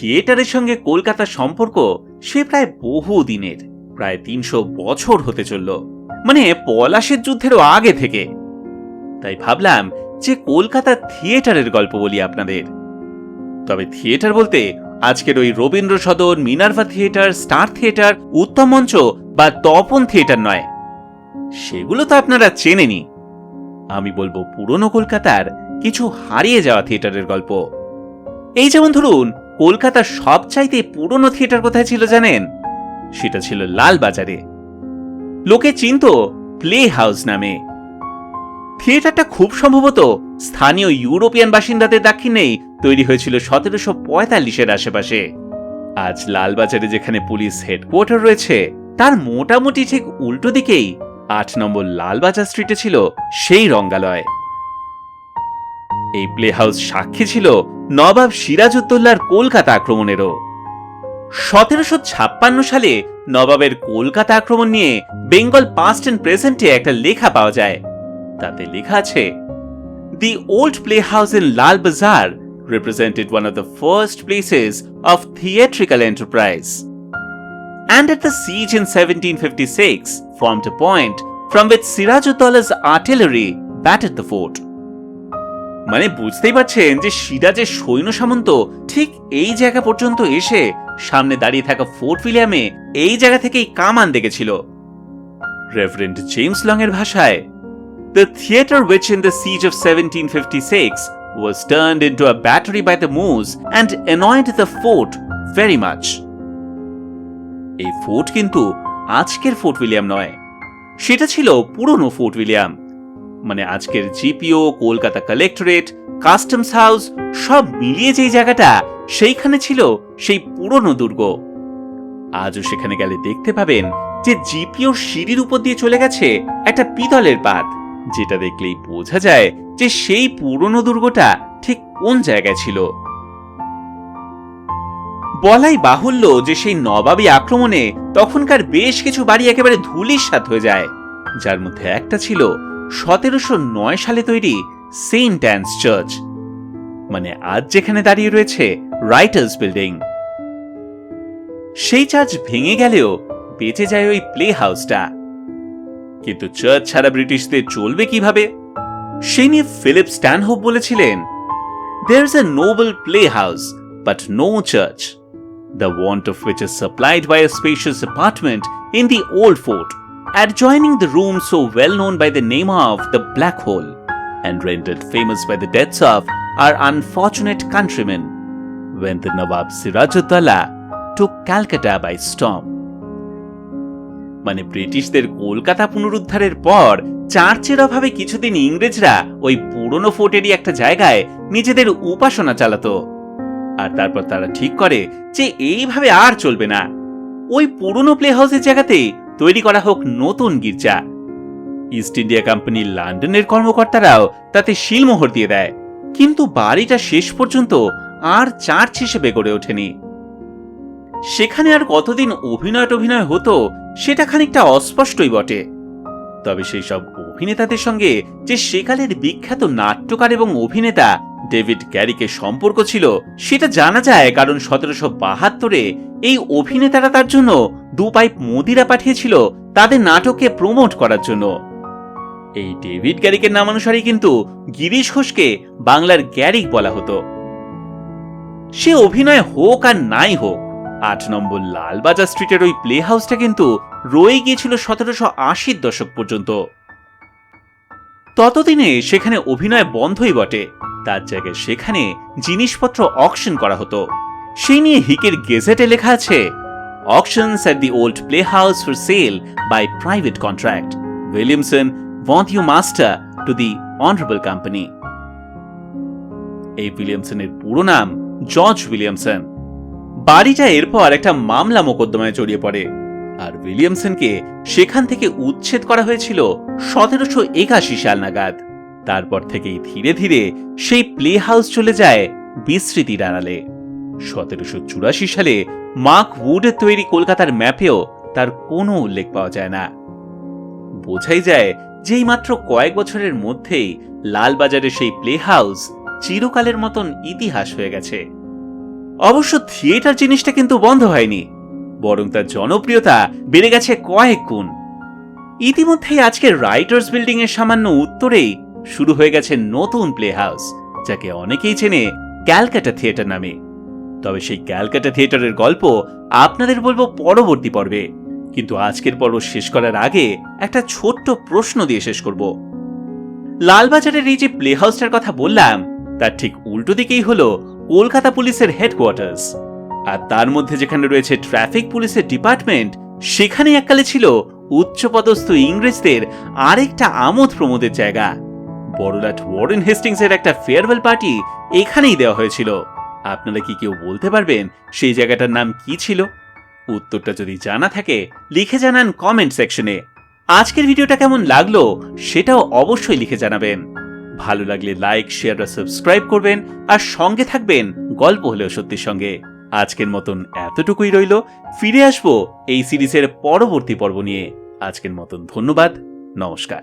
থিয়েটারের সঙ্গে কলকাতার সম্পর্ক সে প্রায় বহু দিনের, প্রায় তিনশো বছর হতে চলল মানে পলাশের যুদ্ধেরও আগে থেকে। তাই ভাবলাম যে কলকাতার থিয়েটারের গল্প বলি আপনাদের। তবে থিয়েটার বলতে আজকের ওই Rabindra Sadan Minerva Theatre, Star Theatre, Uttam Mancha বা তপন থিয়েটার নয়। সেগুলো তো আপনারা চেনেনি আমি বলব পুরনো কলকাতার কিছু হারিয়ে যাওয়া থিয়েটারের গল্প। এই যেমন ধরুন কলকাতার সবচাইতে পুরনো থিয়েটার কোথায় ছিল জানেন? সেটা ছিল লালবাজারে। লোকে চিনত প্লে হাউস নামে। থিয়েটারটা খুব সম্ভবত স্থানীয় ইউরোপিয়ান বাসিন্দাদের দাক্ষিণেই তৈরি হয়েছিল সতেরোশো পঁয়তাল্লিশের আশেপাশে। আজ লালবাজারে যেখানে পুলিশ হেডকোয়ার্টার রয়েছে, তার মোটামুটি ঠিক উল্টো দিকেই আট নম্বর লালবাজার স্ট্রিটে ছিল সেই রঙ্গালয়। এই প্লে হাউস সাক্ষী ছিল নবাব সিরাজউদ্দৌল্লার কলকাতা আক্রমণেরও। সতেরোশো ছাপ্পান্ন সালে নবাবের কলকাতা আক্রমণ নিয়ে বেঙ্গল পাস্ট অ্যান্ড প্রেজেন্টে একটা লেখা পাওয়া যায়। তাতে লেখা আছে the old play house in Lal Bazar represented one of the first places of theatrical enterprise and at the siege in seventeen fifty six form point from with Sirajuddaula's artillery bat at the fort মানে বুঝতেই পারছেন যে সিরাজের সৈন্য সামন্ত, ঠিক এই জায়গা পর্যন্ত এসে সামনে দাঁড়িয়ে থাকা ফোর্ট উইলিয়ামে এই জায়গা থেকেই কামান দেখেছিল। রেভারেন্ড জেমস লং এর ভাষায়, The theatre which in the siege of 1756 was turned into a battery by the Moors and annoyed the fort very much. এই ফোর্ট কিন্তু আজকের ফোর্ট উইলিয়াম নয়। সেটা ছিল পুরনো ফোর্ট উইলিয়াম। মানে আজকের GPO, Kolkata collectorate, customs house, সব মিলিয়ে যেই জায়গাটা, সেইখানে ছিল সেই পুরনো দুর্গ। আজও সেখানে গেলে দেখতে পাবেন যে জিপিওর সিঁড়ির উপর দিয়ে চলে গেছে একটা পিতলের পাত, যেটা দেখলেই বোঝা যায় যে সেই পুরনো দুর্গটা ঠিক কোন জায়গায় ছিল। বলাই বাহুল্য যে সেই নবাবী আক্রমণে তখনকার বেশ কিছু বাড়ি একেবারে ধুলিস্বাত হয়ে যায়, যার মধ্যে একটা ছিল সতেরোশো নয় সালে তৈরি সেন্ট অ্যান্স চার্চ মানে আজ যেখানে দাঁড়িয়ে রয়েছে রাইটার্স বিল্ডিং। সেই চার্চ ভেঙে গেলেও বেঁচে যায় ওই প্লে হাউসটা। কিন্তু চার্চ ছাড়া ব্রিটিশদের চলবে কীভাবে? সে নিয়ে ফিলিপ স্ট্যানহোপ বলেছিলেন There is a noble playhouse, but no church the want of which is supplied by a spacious apartment in the old fort, adjoining the room so well known by the name of the Black Hole, and rendered famous by the deaths of our unfortunate countrymen when the Nawab Sirajuddaulah took Calcutta by storm. মানে ব্রিটিশদের কলকাতা পুনরুদ্ধারের পর চার্চের অভাবে কিছুদিন ইংরেজরা ওই পুরনো ফোর্টেরই একটা জায়গায় নিজেদের উপাসনা চালাতো আর তারপর তারা ঠিক করে যে এইভাবে আর চলবে না ওই পুরনো প্লে হাউসের জায়গাতে তৈরি করা হোক নতুন গির্জা। ইস্ট ইন্ডিয়া কোম্পানি লন্ডনের কর্মকর্তারাও তাতে শিলমোহর দিয়ে দেয়। কিন্তু বাড়িটা শেষ পর্যন্ত আর চার্চ হিসেবে গড়ে ওঠেনি। সেখানে আর কতদিন অভিনয় টভিনয় হতো, সেটা খানিকটা অস্পষ্টই বটে। তবে সেই সব অভিনেতাদের সঙ্গে যে সেকালের বিখ্যাত নাট্যকার এবং অভিনেতা ডেভিড গ্যারিকের সম্পর্ক ছিল, সেটা জানা যায় কারণ সতেরোশো বাহাত্তরে এই অভিনেতারা তার জন্য দু পাইপ মদিরা পাঠিয়েছিল তাদের নাটককে প্রমোট করার জন্য। এই ডেভিড গ্যারিকের নামানুসারেই কিন্তু গিরিশ ঘোষকে বাংলার গ্যারিক বলা হতো। সে অভিনয় হোক আর নাই হোক, আট নম্বর লালবাজার স্ট্রিটের ওই প্লে হাউসটা কিন্তু রয়ে গিয়েছিল সতেরোশো আশির দশক পর্যন্ত। ততদিনে সেখানে অভিনয় বন্ধই বটে। তার জায়গায় সেখানে জিনিসপত্র অকশন করা হতো। সেই নিয়ে হিকের গেজেটে লেখা আছে auctions at the play house for sale by private contract Williamson want you master to the honorable company. এই উইলিয়ামসনের পুরো নাম জর্জ উইলিয়ামসন। বাড়িটা এরপর একটা মামলা মোকদ্দমায় জড়িয়ে পড়ে। আর উইলিয়ামসনকে সেখান থেকে উচ্ছেদ করা হয়েছিল সতেরোশো একাশি সাল নাগাদ। তারপর থেকেই ধীরে ধীরে সেই প্লে হাউস চলে যায় বিস্মৃতির আড়ালে। সতেরোশো চুরাশি সালে মার্ক উডের তৈরি কলকাতার ম্যাপেও তার কোনো উল্লেখ পাওয়া যায় না। বোঝাই যায় যে এই মাত্র কয়েক বছরের মধ্যেই লালবাজারের সেই প্লে হাউস চিরকালের মতন ইতিহাস হয়ে গেছে। অবশ্য থিয়েটার জিনিসটা কিন্তু বন্ধ হয়নি। বরং তার জনপ্রিয়তা বেড়ে গেছে কয়েক গুণ। ইতিমধ্যেই আজকের রাইটার্স বিল্ডিং এর সামান্য উত্তরেই শুরু হয়ে গেছে নতুন প্লে হাউস যাকে অনেকেই চেনে ক্যালকাটা থিয়েটার নামে। তবে সেই ক্যালকাটা থিয়েটারের গল্প আপনাদের বলব পরবর্তী পর্বে। কিন্তু আজকের পর্ব শেষ করার আগে একটা ছোট্ট প্রশ্ন দিয়ে শেষ করব। লালবাজারের এই যে প্লে হাউসটার কথা বললাম, তার ঠিক উল্টো দিকেই হলো কলকাতা পুলিশের হেডকোয়ার্টার্স। আর তার মধ্যে যেখানে রয়েছে ট্রাফিক পুলিশের ডিপার্টমেন্ট সেখানে এককালে ছিল উচ্চপদস্থ ইংরেজদের আরেকটা আমোদ প্রমোদের জায়গা। বড়লাট ওয়ারেন হেস্টিংসের একটা ফেয়ারওয়েল পার্টি এখানেই দেওয়া হয়েছিল। আপনারা কি কেউ বলতে পারবেন সেই জায়গাটার নাম কি ছিল? উত্তরটা যদি জানা থাকে, লিখে জানান কমেন্ট সেকশনে। আজকের ভিডিওটা কেমন লাগল সেটাও অবশ্যই লিখে জানাবেন। ভালো লাগলে লাইক, শেয়ার আর সাবস্ক্রাইব করবেন আর সঙ্গে থাকবেন গল্প হলেও সত্যির সঙ্গে। আজকের মতন এতটুকুই রইল। ফিরে আসব এই সিরিজের পরবর্তী পর্ব নিয়ে। আজকের মতন ধন্যবাদ, নমস্কার।